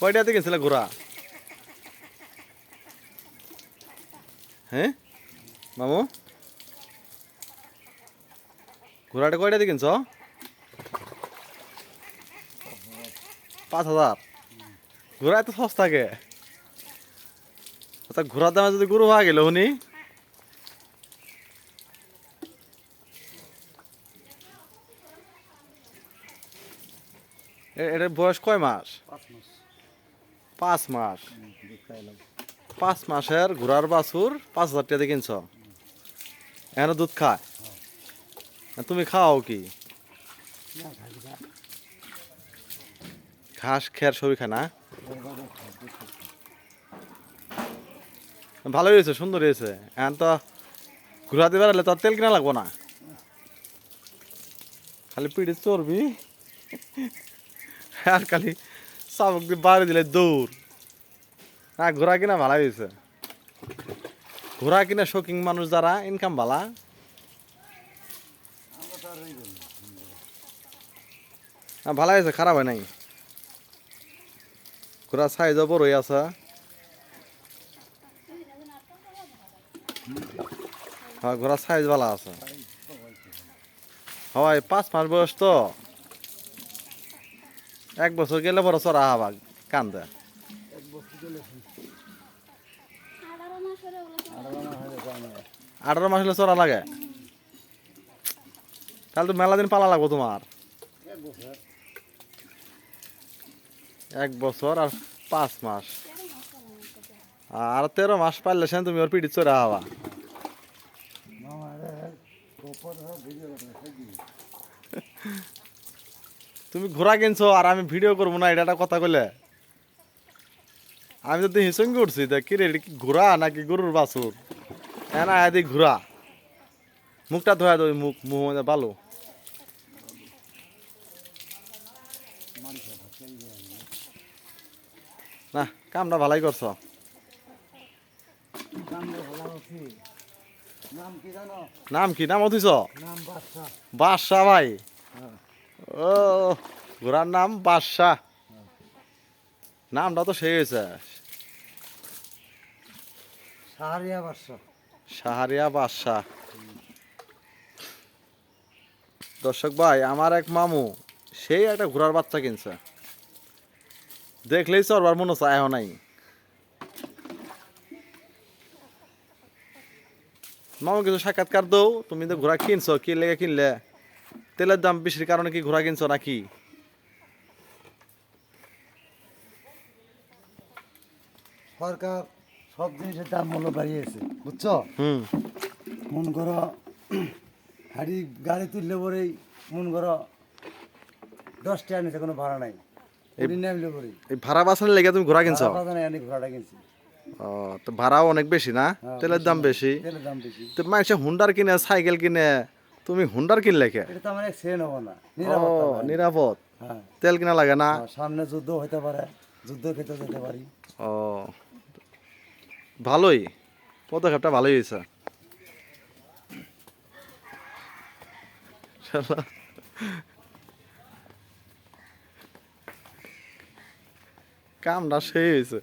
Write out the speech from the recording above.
কয়টাতে গেছিলে ঘোরা? হ্যাঁ মামু? ঘোড়াটা কয়টাতে কিনছ? পাঁচ হাজার। ঘোড়া এত সস্তাকে? আচ্ছা ঘোড়ার দামে যদি গরু হওয়া গেল এ- এটার বয়স কয় মাস? পাঁচ মাস। পাঁচ মাস। পাঁচ মাসের ঘোড়ার বাছুর পাঁচ হাজার টাকা কিনছ? এখানে দুধ খায়। তুমি খাও কি? ঘাস খের সবই খায় না? ভালোই হয়েছে, সুন্দর হয়েছে। এখন তো ঘোরাতে বেড়ালে তো তেল কিনা লাগবো না। খালি পিঠে চর্বি। আর খালি চাবক দিয়ে বাড়ি দিলে দৌড় না ঘোরা কিনা ভালো হয়েছে ঘোরা কিনা শৌকিং মানুষ যারা ইনকাম ভালা না, ভালো হয়েছে খারাপ হয় নাই? ঘোরা সাইজও বড়ই আছে। হ্যাঁ ঘোরা সাইজ ভালো আছে। হয়, পাঁচ মাস বয়স তো। এক বছর গেলে বড় চড়া হবা কান্দে আঠারো মাস হলে চড়া লাগে। তাহলে তো মেলা দিন পালা লাগবো তোমার। এক বছর আর পাঁচ মাস। আর তেরো মাস পারলে সেন তুমি ওর পিঠি চড়া হবা মামারে গোপর ভিডিও করে তুমি ঘোরা কিনছো আর আমি ভিডিও করব না এটা একটা কথা কইলে। আমি তো দেখি সঙ্গে উঠছি তা কি রে কি ঘোরা নাকি গরুর বাছুর? হ্যাঁ না এদিক ঘোড়া। মুখটা ধোয়া দেবে মুখ মুখ মধ্যে ভালো। না কামটা ভালাই করছ। নাম কি নাম অথিস বাদশাহ ভাই। হ্যাঁ। ও ঘোড়ার নাম বাদশাহ। নামটা তো সেই হয়েছে। সাহারিয়া বাদশা সাহারিয়া বাদশাহ। দর্শক ভাই আমার এক মামু সেই একটা ঘোড়ার বাচ্চা কিনছে। দেখলেই চরবার মনে চায় নাই। মামু কিছু সাক্ষাৎকার দৌ তুমি তো ঘোড়া কিনছো কি লেগে কিনলে? তেলের দাম বেশির কারণে কি ঘোড়া কিনছো নাকি? সরকার সব জিনিসের দাম মূল্য বাড়িয়েছে বুঝছ? হুম। মন করো হাড়ি গাড়ি তুললে পরেই মন করো দশটা নিচে কোনো ভাড়া নাই। উনি নামলে পরেই। এই ভাড়া বাসানোর লেগে তুমি ঘোড়া কিনছো? ভাড়া পাতা নাই, আমি ঘোড়াটা কিনছি। ও তো ভাড়াও অনেক বেশি না? হ্যাঁ, তেলের দাম বেশি? তেলের দাম বেশি। তো মানুষে হুন্ডার কিনে সাইকেল কিনে তুমি হুন্ডার কিনলে কে? এটা তো আমার এক সেন হব না ও নিরাপদ। হ্যাঁ। তেল কিনা লাগে না? সামনে যুদ্ধ হইতে পারে যুদ্ধ খেতে যেতে পারি। ও ভালোই। পদক্ষেপটা ভালোই হয়েছে। কামটা সেই হয়েছে।